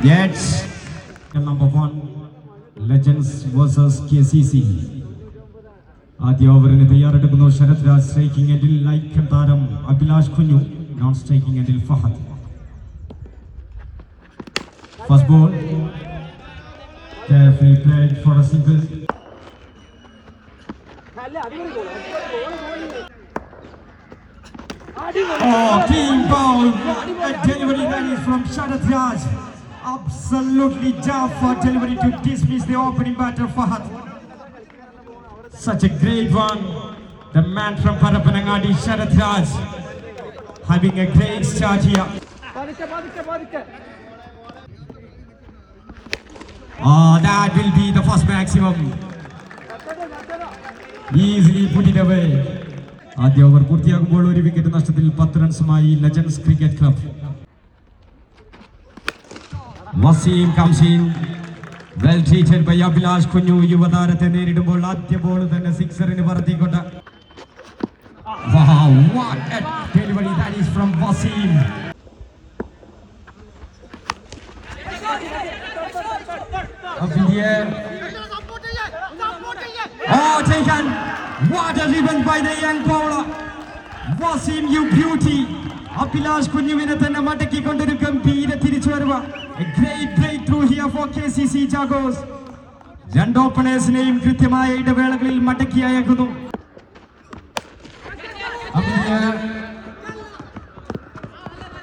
Jets. Number one, Legends versus KCC. ആദ്യ ഓവറിന് തയ്യാറെടുക്കുന്നു ശരത് രാജ് സ്ട്രൈക്കിംഗ് എൻഡിൽ ലൈക്കം താരം അഭിലാഷ് കുഞ്ഞു നോൺ സ്ട്രൈക്കിംഗ് എൻഡിൽ Fahad first ball carefully played for a single Oh, team foul! A delivery that is from Sharath Raj. Absolutely tough for delivery to dismiss the opening batter Fahad. Such a great one. The man from Parapanangadi, Sharath Raj, having a great start here. Oh, that will be the first maximum. Easily put it away. ആദ്യ over പൂർത്തിയാകുമ്പോൾ ഒരു wicket നഷ്ടത്തിൽ പത്ത് റൺസുമായി legends cricket club Waseem കംസീം well treated by Abhilash Kunju യുവതാരത്തെ നേരിടുമ്പോൾ ആദ്യ ball തന്നെ സിക്സറിന് പറത്തിക്കൊണ്ട് Wow, what a delivery that is from Wasim. Up in the air. Oh, taken. What a ribbon by the young bowler. Wasim, you beauty. Abhilash കുഞ്ഞുവിനെ തന്നെ മടക്കിക്കൊണ്ടൊരു ഗംഭീര തിരിച്ചുവരവ് great break through here for K C C ജാഗോസ് രണ്ട് ഓപ്പണേഴ്സിനെയും കൃത്യമായ ഇടവേളകളിൽ മടക്കി അയക്കുന്നു.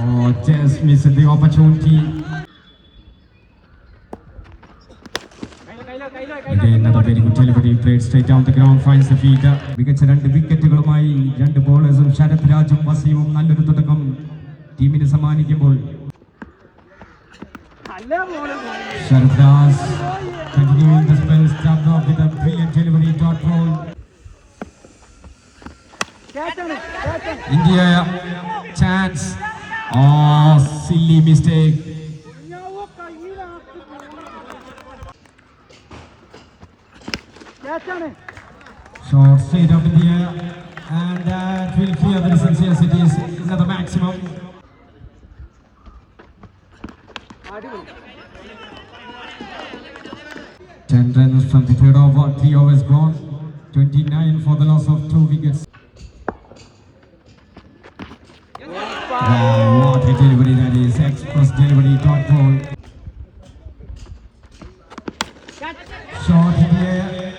Oh, just missed the opportunity. Again, another very played straight down the ground, finds the field. മികച്ച രണ്ട് വിക്കറ്റുകളുമായി രണ്ട് ബോളേഴ്സും ശരത് രാജും വസീവും നല്ലൊരു തുടക്കം ടീമിന് സമ്മാനിക്കുമ്പോൾ Sarath Raj continuing the spell, started off with a brilliant delivery, dot ball. India chance. Oh, silly mistake. Short straight up in the air, and that will clear the distance. Yes, it is another maximum. Ten runs from the third over, three overs gone. Twenty-nine for the loss of two wickets. Wow, what a delivery that is! Express delivery, dot ball. Short in the air,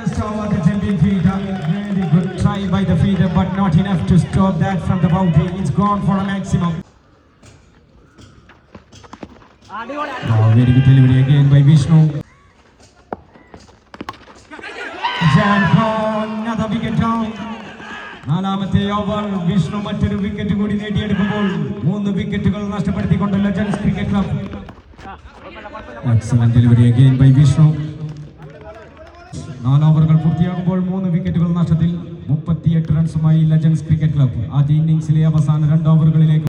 just over the jumping fielder. Really good try by the feeder, but not enough to stop that from the boundary. It's gone for a maximum. Oh, very good delivery again by Vishnu. Another wicket down. നാലാമത്തെ over Vishnu മറ്റൊരു wicket കൂടി നേടിയെടുക്കുമ്പോൾ മൂന്ന് വിക്കറ്റുകൾ നഷ്ടപ്പെടുത്തിക്കൊണ്ട് legends cricket club excellent delivery again by Vishnu നാല് ഓവറുകൾ പൂർത്തിയാകുമ്പോൾ മൂന്ന് വിക്കറ്റുകൾ നഷ്ടത്തിൽ മുപ്പത്തിയെട്ട് റൺസുമായി ലെജൻസ് ക്രിക്കറ്റ് ക്ലബ് ആദ്യ ഇന്നിംഗ്സിലെ അവസാന രണ്ട് ഓവറുകളിലേക്ക്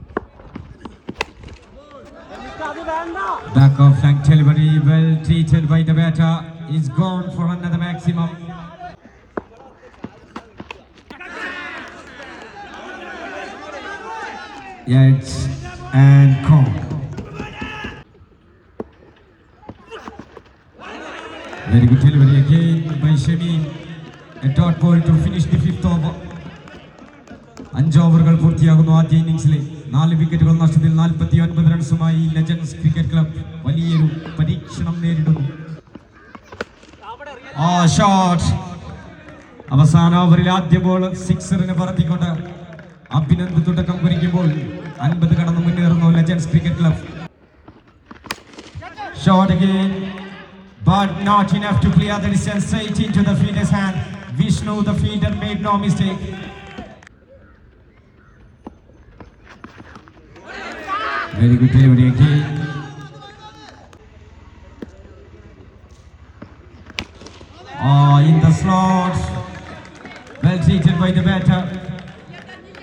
Back of flank delivery, well treated by the batter, is gone for another maximum. Yates and Kong. Very good delivery again by Shemi. A dot ball to finish the fifth over. അഞ്ച് ഓവറുകൾ പൂർത്തിയാകുന്നു ആദ്യ ഇന്നിംഗ്സിലെ. നാല് വിക്കറ്റുകൾ നഷ്ടത്തിൽ നാൽപ്പത്തി ഒൻപത് റൺസുമായി legends cricket club വലിയൊരു പരീക്ഷണം നേരിടുന്നു. ആ ഷോട്ട്. അവസാന ഓവറിൽ ആദ്യ ബോൾ സിക്സറിന് പറത്തിക്കൊണ്ട് അഭിനന്ദ് തുടക്കം കുറിക്കുമ്പോൾ അൻപത് കടന്ന് മുന്നേറുന്നു legends cricket club. Shot again. But not enough to clear the distance straight into the fielder's hand Vishnu the fielder made no mistake very good delivery again Oh, in the slot well treated by the batter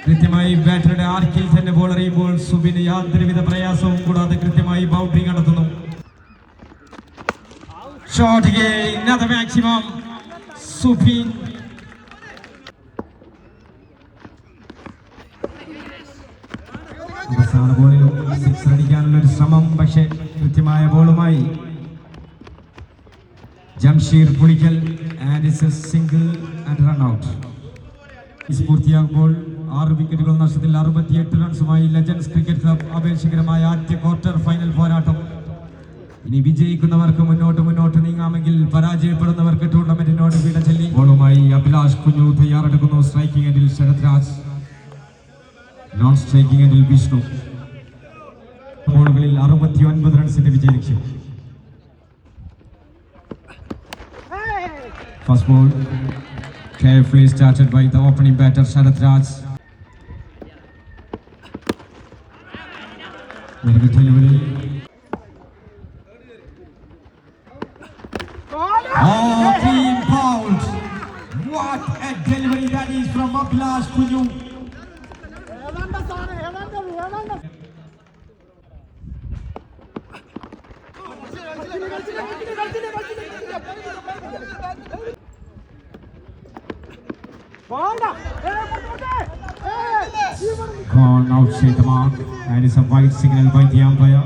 കൃത്യമായി ബാറ്ററുടെ ആർക്കിൽ തന്നെ ball എറിയുമ്പോൾ സുബിന് യാതൊരുവിധ പ്രയാസവും കൂടാതെ കൃത്യമായി boundary കണ്ടെത്തുന്നു Shot again, another maximum. Supin. അവസാന ബോളിലും six അടിക്കാനുള്ള ഒരു ശ്രമം പക്ഷേ കൃത്യമായ ബോളുമായി Jamsheer Pulikkal and is a single and run out is പൂർത്തിയാകുമ്പോൾ ആറ് വിക്കറ്റുകൾ നഷ്ടത്തിൽ അറുപത്തിയെട്ട് റൺസുമായി ലെജൻസ് ക്രിക്കറ്റ് ക്ലബ് അപേക്ഷകരമായ ആദ്യ ക്വാർട്ടർ ഫൈനൽ പോരാട്ടം ഇനി വിജയിക്കുന്നവർക്ക് മുന്നോട്ട് മുന്നോട്ട് നീങ്ങാമെങ്കിൽ പരാജയപ്പെടുന്നവർക്ക് ടൂർണമെന്റിനോട് വിട ചൊല്ലി. ബോളുമായി അഭിലാഷ് കുഞ്ഞു തയ്യാറെടുക്കുന്നു. സ്ട്രൈക്കിംഗ് എൻഡിൽ ശരത് രാജ് നോൺ സ്ട്രൈക്കിംഗ് എൻഡിൽ വിഷ്ണു. ബോളുകളിൽ അറുപത്തി ഒൻപത് റൺസിന്റെ വിജയലക്ഷ്യം first ball carefully by the opening batter Sharath Raj. Oh, clean bowled. What a delivery that is from Abhilash Kunyu. ഏതാണ്ട് സാധനം ഏതാണ്ട് ഏതാണ്ട് കളിച്ചില്ല, കളിച്ചില്ല, കളിച്ചില്ല, കളിച്ചില്ല, കളിച്ചില്ല. വേണ്ട. ഏ, പോട്ടെ, പോട്ടെ. ഏ, ഈ വേണം. Gone outside the mark. That is a white signal by the umpire.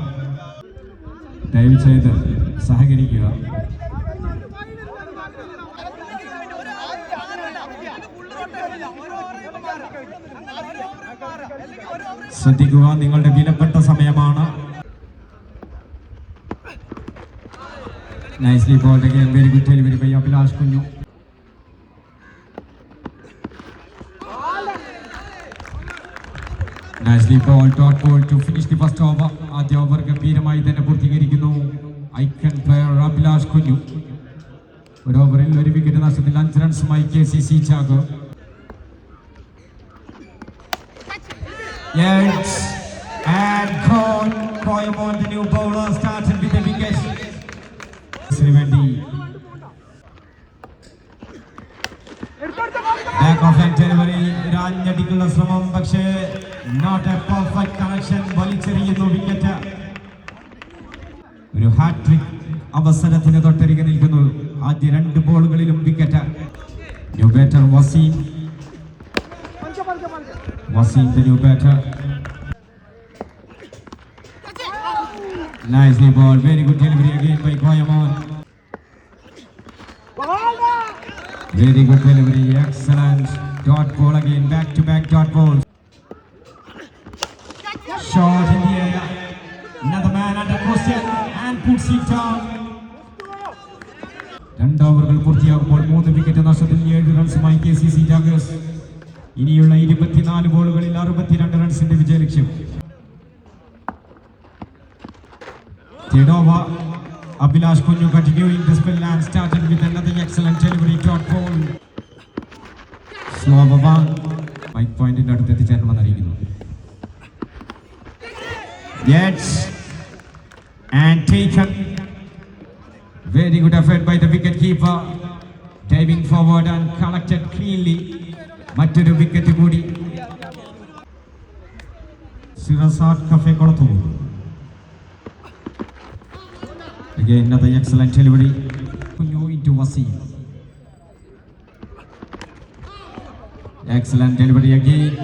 ദയവ് ചെയ്ത് സഹകരിക്കുക ശ്രദ്ധിക്കുക നിങ്ങളുടെ വിലപ്പെട്ട സമയമാണ്. Nicely bowled again very good delivery by Abhilash Kunju Nicely bowled dot ball to finish the first over. ആദ്യ ഓവർ ഗംഭീരമായി തന്നെ പൂർത്തീകരിക്കുന്നു. Icon player Abhilash കുഞ്ഞു ഒരു ഓവറിൽ ഒരു വിക്കറ്റ് നഷ്ടത്തിൽ അഞ്ച് റൺസുമായി K C C Chacko Yes, and gone. Koyamon, the new bowler, started with the വേണ്ടി എടുത്തെടുത്ത് മാറി. ബാക്ക് ഓഫ് ആൻഡ് ഡെലിവറി രാഞ്ഞടിക്കുള്ള ശ്രമം പക്ഷേ നോട്ട് എ പെർഫെക്റ്റ് കണക്ഷൻ വലിച്ചെറിയുന്നു വിക്കറ്റ് ഒരു ഹാട്രിക് അവസരത്തിന് തൊട്ടരികെ seems to do better. Nicely ball, very good delivery again by Koyamon. Very good delivery, excellent. Dot ball again, back to back dot balls. ഇനിയുള്ള ഇരുപത്തിനാല് ബോളുകളിൽ അറുപത്തിരണ്ട് റൺസിന്റെ വിജയലക്ഷ്യം. Abhilash Kunju continuing the spin and with another excellent delivery shot four സ്ലോബവ mike പോയിന്റിന്റെ അടുത്ത് എത്തിച്ചേരണമെന്ന് അറിയിക്കുന്നു gets and taken very good effort by the wicket keeper diving forward and collected cleanly മറ്റൊരു Razak Cafe Kodathu. Again, another excellent delivery. Kunyu into Wasi. Excellent delivery again.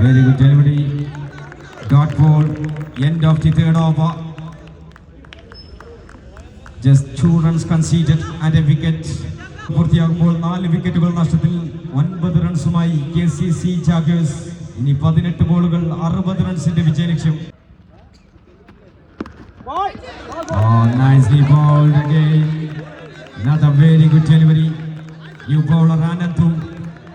Very good delivery. Dot ball. End of the third over. Just two runs conceded and a wicket. പൂർത്തിയാകുമ്പോൾ നാല് വിക്കറ്റുകൾ നഷ്ടത്തിൽ ഒൻപത് റൺസുമായി K C C Jaguars ഇനി പതിനെട്ട് ബോളുകൾ അറുപത് റൺസിന്റെ വിജയ ലക്ഷ്യം very good delivery. New bowler Ananthu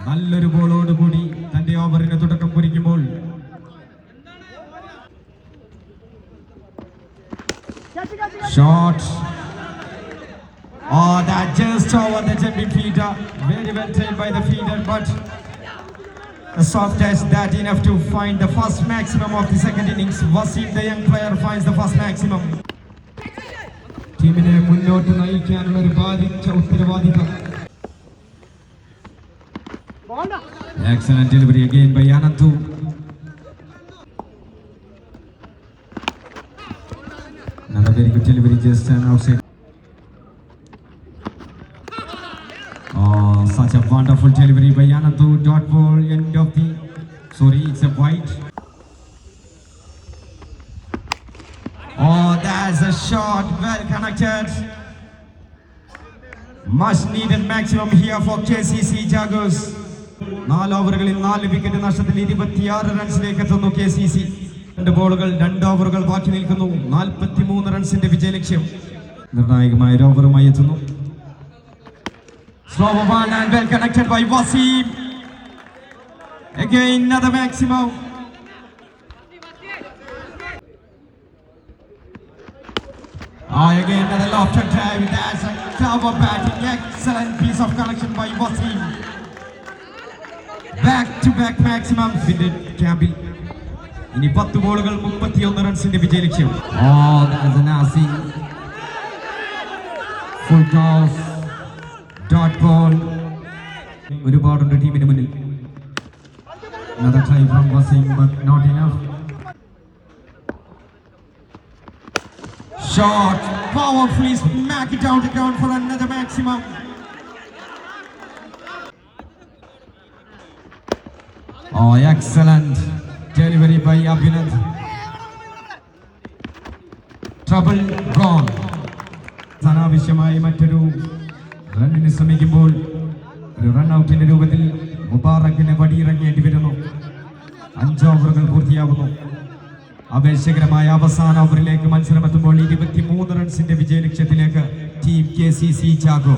നല്ലൊരു ബോളോട് കൂടി തന്റെ ഓവറിന് തുടക്കം കുറിക്കുമ്പോൾ. Shot oh that just over the jumping feeder. Very well tailed by the feeder, but a soft touch that enough to find the first maximum of the second innings. Wasim, the young player, finds the first maximum. ടീമിനെ മുന്നോട്ട് നയിക്കാനുള്ള ഒരു ബാധിച്ച ഉത്തരവാദിത്തം വേണ്ട. Excellent delivery again by Anantu. Another very good delivery just an outside. Such a wonderful delivery by Anandu. Dot ball, end of the. Sorry, it's a white. Oh, that's a shot. Well connected. Much needed maximum here for KCC Jaguars. നാല് ഓവറുകളിൽ നാല് wicket നഷ്ടത്തിൽ ഇരുപത്തിയാറ് റൺസിലേക്ക് എത്തുന്നു K C C രണ്ട് ബോളുകൾ രണ്ട് ഓവറുകൾ ബാക്കി നിൽക്കുന്നു നാൽപ്പത്തിമൂന്ന് റൺസിന്റെ വിജയ ലക്ഷ്യം നിർണായകമായ ഒരു ഓവറുമായി എത്തുന്നു Slow and well connected by Wasim. Again, another maximum. Ah, again, another lofted drive. That's a cover batting. Excellent piece of connection by Wasim. Back to back maximum. പിന്നെ Campbell. ഇനി പത്ത് ബോളുകൾ മുപ്പത്തിയൊന്ന് റൺസിന്റെ വിജയലക്ഷ്യം ഓ that's a nasty. Full Dot ball. ഒരുപാടുണ്ട് ടീമിന് മുന്നിൽ Another try from Wasim, but not enough. Shot, powerfully smack it down to ground for another maximum. Oh, excellent delivery by Abhinand. Trouble gone. അനാവശ്യമായി മറ്റൊരു റണ്ണിന് ശ്രമിക്കുമ്പോൾ ഒരു റൺ ഔട്ടിന്റെ രൂപത്തിൽ മുബാറക്കിന് വടിയിറങ്ങേണ്ടി വരുന്നു അഞ്ച് ഓവറുകൾ പൂർത്തിയാകുന്നു ആവേശകരമായ അവസാന ഓവറിലേക്ക് മത്സരമെത്തുമ്പോൾ ഇരുപത്തിമൂന്ന് റൺസിന്റെ വിജയ ലക്ഷ്യത്തിലേക്ക് team K C C Chacko.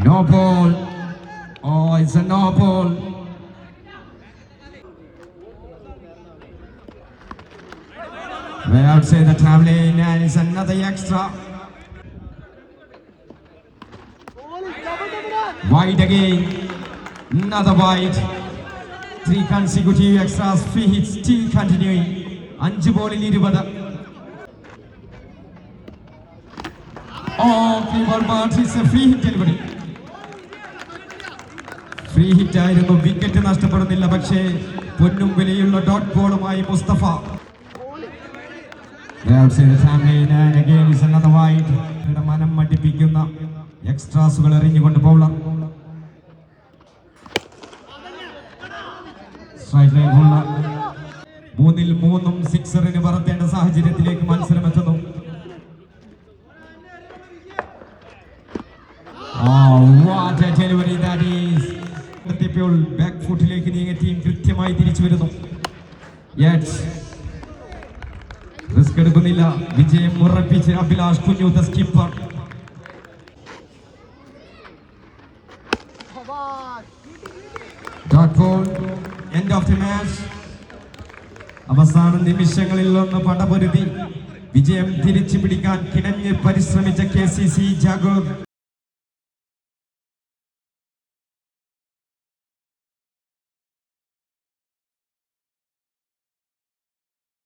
No ball. Oh, it's a no ball. Way outside the traveling and it's another extra. Wide again. Another wide. Three consecutive extras. Free hits still continuing. അഞ്ച് ബോളിൽ ഇരുപത് ഓ free hit delivery free hit ആയിരുന്നു wicket നഷ്ടപ്പെടുന്നില്ല പക്ഷേ പൊന്നും വിലയുള്ള dot ബോളുമായി Mustafa Outside the family and again is another wide. ഇവിടെ മനം മടിപ്പിക്കുന്ന എക്സ്ട്രാസുകൾ എറിഞ്ഞുകൊണ്ട് ബോളർ മൂന്നിൽ മൂന്നും സിക്സറിന് പറത്തേണ്ട സാഹചര്യത്തിലേക്ക് മത്സരം എത്തുന്നു Oh, what a delivery that is. എത്തിയപ്പോൾ ബാക്ക് ഫുട്ടിലേക്ക് നീങ്ങിയ ടീം കൃത്യമായി തിരിച്ചു വരുന്നു Yet, റിസ്ക് എടുക്കുന്നില്ല വിജയം skipper dot ball end of the match അവസാന നിമിഷങ്ങളിൽ ഒന്ന് പടപൊരുതി. വിജയം തിരിച്ചു പിടിക്കാൻ കിണഞ്ഞ് പരിശ്രമിച്ച കെ സി സി ജാഗോർ.